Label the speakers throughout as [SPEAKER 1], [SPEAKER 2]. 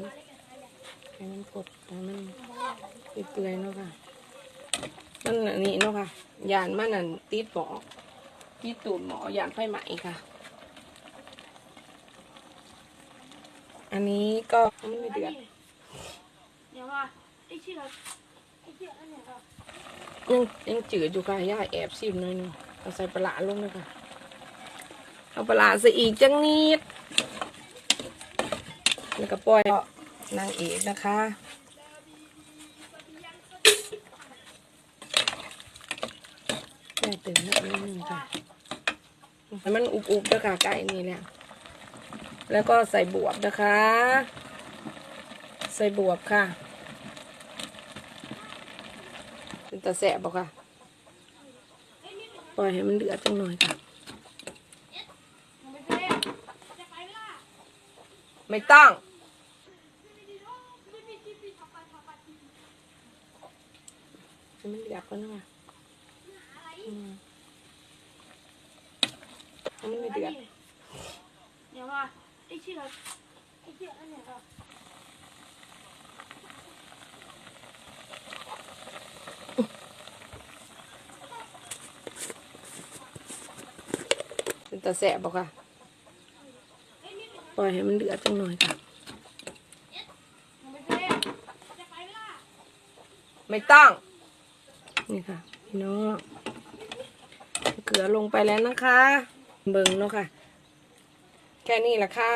[SPEAKER 1] ให้ให้มันกดให้มันเปื่อยๆเนาะค่ะ มันอันนี้เนาะค่ะ ยานมันนั่นติดหมอติดตูดหมอยานไฟไหม้ค่ะ อันนี้ก็มันไม่เดือด
[SPEAKER 2] เดี๋ยวว่าไอ้ที่เราไอ้ที่อันเนี้ยก็
[SPEAKER 1] ยังยังจืดอยู่ค่ะย่าแอบซิมหน่อยหนึงเอาใส่ปลาร้าลงเลยค่ะ เอาปลาร้าใส่อีกจังนิด แล้วก็ปล่อยนางเอกนะคะแม่ตื่นแล้วนิดนึงค่ะให้มันอุบๆด้วยค่ะไก่นี่แหละแล้วก็ใส่บวบนะคะ ใส่บวบค่ะเป็นตาแสบบอกค่ะ ปล่อยให้มันเดือดจังหน่อยค่ะ
[SPEAKER 2] ไม่ได้จะไปล่ะ
[SPEAKER 1] ไม่ต้อง
[SPEAKER 2] ไม่มีที่พี่ทำไปทำไปที่
[SPEAKER 1] ให้มันเดือดก่อนนะคะ
[SPEAKER 2] อะไร
[SPEAKER 1] อืมให้มันไม่เดือด
[SPEAKER 2] เดี๋ยวว่าไอ้ที่เราไอ้ที่อันเนี้ยก็
[SPEAKER 1] เป็นตาแสบบอกค่ะ ปล่อยให้มันเดือดจังหน่อยค่ะ
[SPEAKER 2] ไม่ได้จะไปล่ะ
[SPEAKER 1] ไม่ต้อง นี่ค่ะพี่น้องเกลือลงไปแล้วนะคะ เบิ่งเนาะค่ะ แค่นี้แหละค่ะ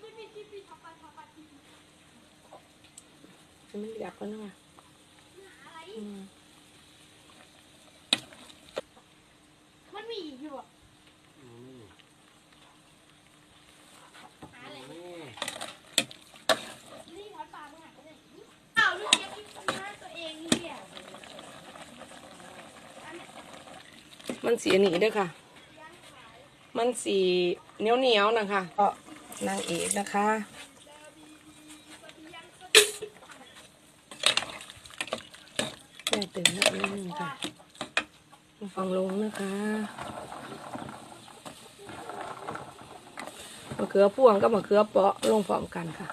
[SPEAKER 2] ไม่มีที่พี่ทำไปทำไปที่
[SPEAKER 1] ให้มันเดือดก่อนนะคะ
[SPEAKER 2] อะไร
[SPEAKER 1] อืม
[SPEAKER 2] มันมีอีกอยู่อะอะไรนี่ทอดปลาเมื่อไหร่เนี่ยอ้าวลูกเจี๊ยบกินหน้าตัวเองเนี่ยอันเนี้ย
[SPEAKER 1] มันสีนี้ด้วยค่ะ มันสีเหนียวเหนียวนะคะ ก็นางเอกนะคะแม่ตื่นแล้วนิดนึงค่ะฟังลงนะคะมะเขือพวงกับมะเขือเปาะลงพร้อมกันค่ะ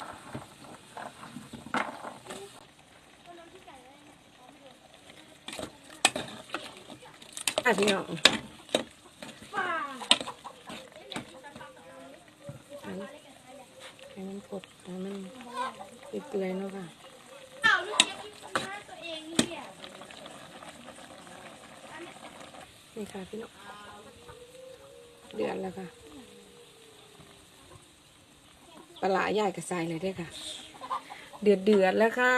[SPEAKER 1] อะพี่น้อง
[SPEAKER 2] ปลา
[SPEAKER 1] ให้มันกดให้มันเปื่อยๆเนาะค่ะ
[SPEAKER 2] นี่
[SPEAKER 1] ค่ะพี่น้องเดือดแล้วค่ะปลาใหญ่กระใสเลยด้อค่ะ เดือดเดือดแล้วค่ะ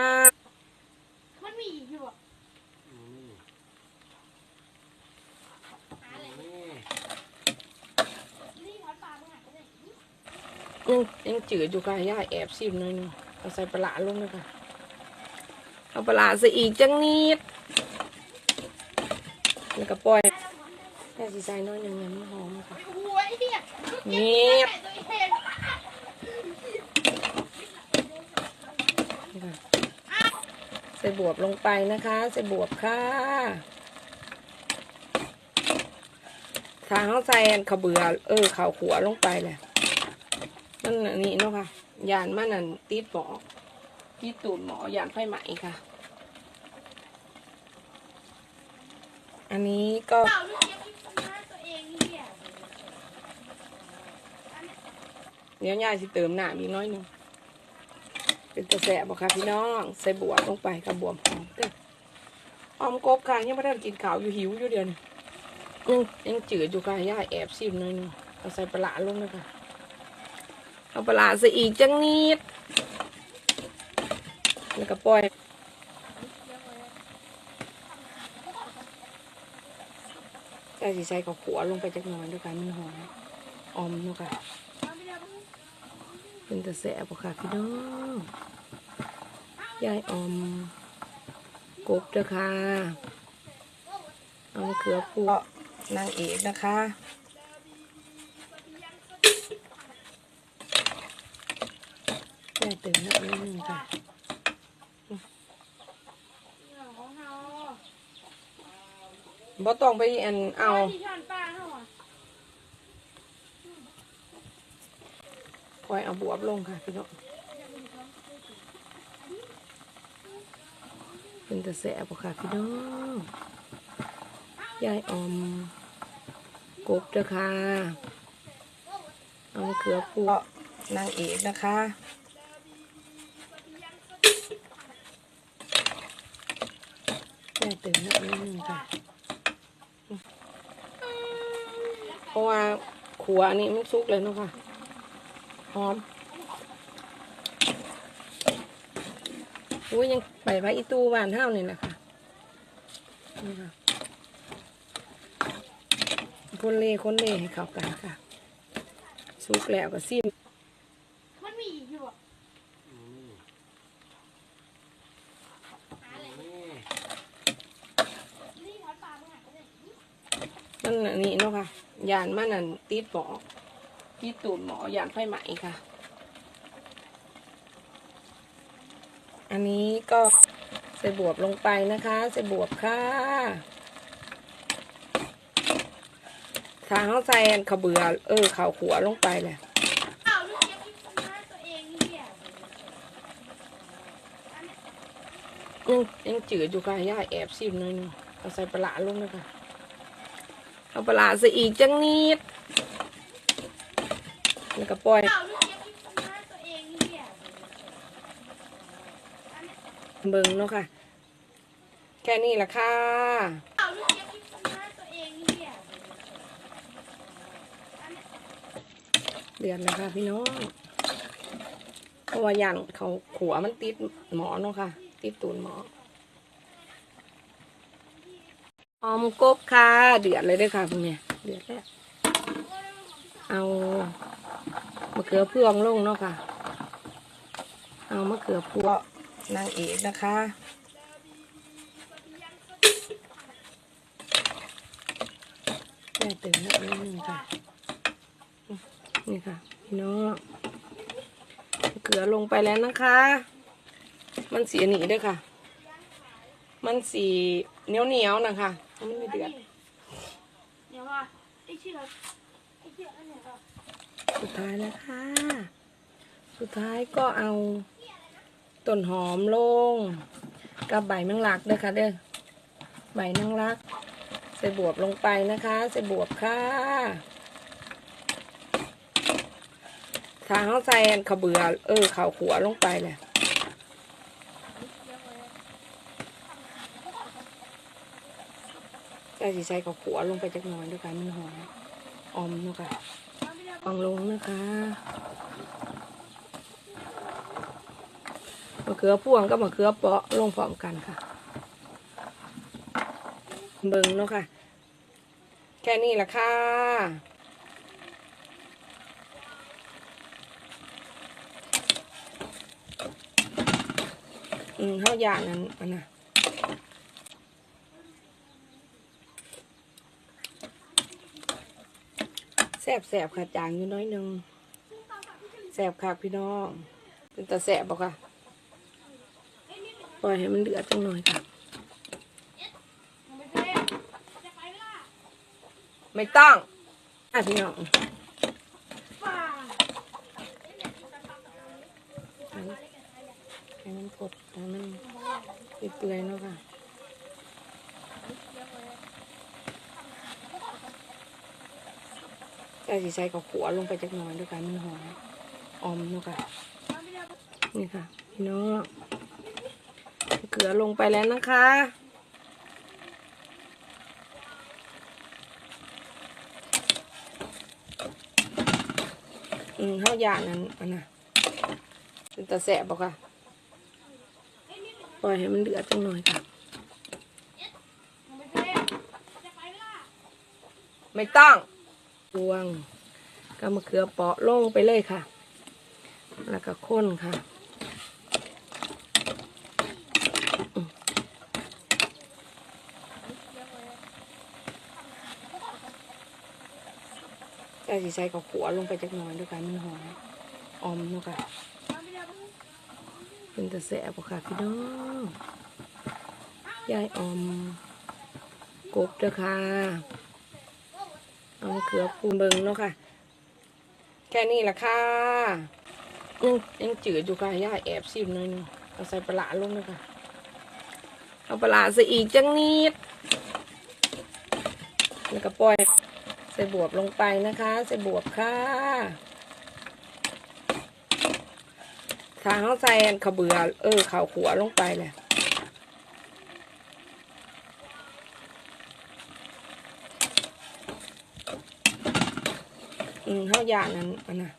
[SPEAKER 2] มันมีอีกอยู่อะอะไรนี่ทอดปลาเมื่อไหร่เนี่ย
[SPEAKER 1] ยังจืดอยู่ค่ะย่าแอบซิมหน่อยหนึงเอาใส่ปลาลงเลยค่ะ เอาปลาใส่อีกจังนิดแล้วก็ปล่อยแค่สีใส่น้อยหนึ่งยังไม่หอมค่ะ
[SPEAKER 2] โอ้ยเนี่ย
[SPEAKER 1] เงียบ
[SPEAKER 2] ตัวเอง
[SPEAKER 1] นี่ใส่บวบลงไปนะคะ ใส่บวบค่ะทางเขาใส่อันขาวเบือเออเขาวขัวลงไปแหละ มันอันนี้เนาะค่ะยานมันนั่นติดหมอติดตูดหมอยานไฟไหม้ค่ะ อันนี้ก็
[SPEAKER 2] เจี๊ยบกินหน้าตัวเองเนี่ยอันเนี้ย
[SPEAKER 1] เดี๋ยวยายสิเติมหนาอีน้อยหนึงเป็นตะแสบอกค่ะพี่น้องใส่บวบลงไปกับบวบหอมเด้อหอมกบค่ะยังไม่ได้กินข้าวอยู่หิวอยู่เดียวนี่ยังยังจืดอยู่ค่ะย่าแอบซิมหน่อยหนึงเอาใส่ปลาร้าลงเลยค่ะ เอาปลาใส่อีกจังนิดแล้วก็ปล่อยใส่สีใส่ข้าวขัวลงไปจักหน่อยด้วยกันมันหอมออมเนาะค่ะเป็นตะแสบค่ะพี่น้องยายออมกบด้อค่ะเอามะเขือพวงนางเอกนะคะ แม่ตื่นแล้วนิดนึงค่ะบ่ต้องไปอันเอาคอยเอาบวบลงค่ะพี่น้องเป็นตะแสบค่ะพี่น้องยายออมกบเด้อค่ะเอามะเขือปูนางเอกนะคะ แม่ตื่นนิดนึงค่ะ เพราะว่าขัวอันนี้มันสุกเลยเนาะค่ะ หอมอุ้ยยังใบไม้อีตูบานเท่านี่แหละค่ะ นี่ค่ะ คนเล่คนเล่ให้เข้ากันค่ะ สุกแล้วก็ซิม
[SPEAKER 2] มันมีอีกอยู่อะนี่ทอดปลาเมื่อไหร่เนี่ย
[SPEAKER 1] มันอันนี้เนาะค่ะ ยานมันนั่นติดหมอติดตูดหมอยานไฟไหม้ค่ะ อันนี้ก็ใส่บวบลงไปนะคะใส่บวบค่ะถ้าเขาใส่อันข้าวเบื่อเออข้าวขัวลงไปเลย
[SPEAKER 2] อ้าวลูกเจี๊ยบกินหน้าตัวเองนี่เนี่ย
[SPEAKER 1] ยังยังจืดอยู่ค่ะย่าแอบซิมหน่อยหนึงเอาใส่ปลาร้าลงนะคะ เอาปลาใส่อีกจังนิดแล้วก็ปล่อย
[SPEAKER 2] เบิ้งเนี่ย
[SPEAKER 1] เบิ่งเนาะค่ะ แค่นี้แหละค่ะ
[SPEAKER 2] เบกินหน้าตัวเอเนี่ย
[SPEAKER 1] เดือนแล้วค่ะพี่น้องเพราะว่ายันเขาขัวมันติดหมอเนาะค่ะ ติดตูนหมอ ออมกบค่ะ เดือดเลยด้วยค่ะพวกเนี้ยเดือดแล้วเอามะเขือพวงลงเนาะค่ะ เอามะเขือพวงนางเอกนะคะแม่ตื่นนิดนึงค่ะ นี่ค่ะพี่น้องเกลือลงไปแล้วนะคะ มันสีหนีด้วยค่ะ มันสีเหนียวเหนียวๆนะคะ มันไม่เดือด
[SPEAKER 2] เดี๋ยวว่าไอ้ชื่อเราไอ้ชื่ออันเนี้ยครับ
[SPEAKER 1] สุดท้ายแล้วค่ะ สุดท้ายก็เอาต้นหอมลง กับใบแมงลักด้วยค่ะเด้อใบแมงลัก ใส่บวบลงไปนะคะ ใส่บวบค่ะถ้าเขาใส่อันข้าวเบื่อเออข้าวขัวลงไปเลย ก็สิใส่ข้าวขัวลงไปจักหน่อยด้วยกันมันหอมอมเนาะค่ะวางลงนะคะมะเขือพวงกับมะเขือเปาะลงพร้อมกันค่ะ เบิ่งเนาะค่ะ แค่นี้แหละค่ะอืมข้าวยานนั้นอันน่ะ บแสบค่ะจางอยู่น้อยหนึงแสบค่ะพี่น้อง เป็นตาแสบบอกค่ะปล่อยให้มันเดือดจังหน่อยค่ะ
[SPEAKER 2] ไม่
[SPEAKER 1] ต้องอะพี่น้องให้มันกดให้มันเปื่อยๆเนาะค่ะ แต่สิใส่กับขัวลงไปจักหน่อยด้วยกันมันหอมอมเนาะค่ะนี่ค่ะพี่น้องเกลือลงไปแล้วนะคะอืมข้าวยานนั้นอันน่ะเป็นตาแสบบอกค่ะปล่อยให้มันเดือดจังหน่อยค่ะ
[SPEAKER 2] ไม่
[SPEAKER 1] ต้อง พวงก็มะเขือเปาะลงไปเลยค่ะ แล้วก็ข้นค่ะอืมแต่สิใส่กับขัวลงไปจักหน่อยด้วยกันมันหอมอมเนาะค่ะเป็นตะแสบค่ะพี่น้องยายออมกบเด้อค่ะ เอาเขือปูเบิงเนาะค่ะ แค่นี้ละค่ะยังยังจืดอยู่ค่ะย่าแอบซิมหน่อยนึงเอาใส่ปลาลงเลยค่ะ เอาปลาใส่อีกจังนิดแล้วก็ปล่อยใส่บวบลงไปนะคะ ใส่บวบค่ะถ้าเขาใส่อันขาวเบือเออข้าวขัวลงไปเลย อืมเฮาอยากนั้นอันนะ